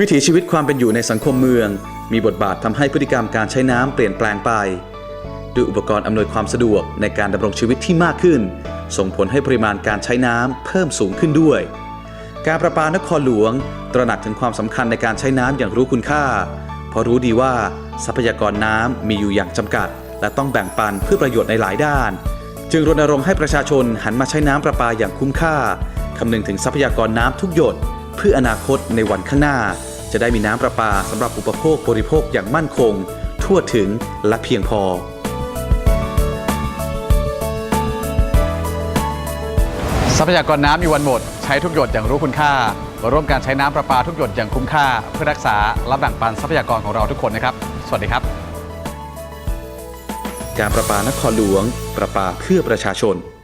วิถีชีวิตความเป็นอยู่ในสังคมเมือง มีบทบาททำให้พฤติกรรมการใช้น้ำเปลี่ยนแปลงไป ด้วยอุปกรณ์อำนวยความสะดวกในการดำรงชีวิตที่มากขึ้น ส่งผลให้ปริมาณการใช้น้ำเพิ่มสูงขึ้นด้วย การประปานครหลวง ตระหนักถึงความสำคัญในการใช้น้ำอย่างรู้คุณค่า เพราะรู้ดีว่าทรัพยากรน้ำมีอยู่อย่างจำกัด และต้องแบ่งปันเพื่อประโยชน์ในหลายด้าน จึงรณรงค์ให้ประชาชนหันมาใช้น้ำประปาอย่างคุ้มค่าคำนึงถึงทรัพยากรน้ำทุกหยดเพื่ออนาคตในวันข้างหน้า จะได้มีน้ำประปาสำหรับอุปโภคบริโภคอย่างมั่นคง ทั่วถึงและเพียงพอ ทรัพยากรน้ำมีวันหมด ใช้ทุกหยดอย่างรู้คุณค่ามาร่วมการใช้น้ำประปาทุกหยดอย่างคุ้มค่า เพื่อรักษาและแบ่งปันทรัพยากรของเราทุกคนนะครับ สวัสดีครับ การประปานครหลวง ประปาเพื่อประชาชน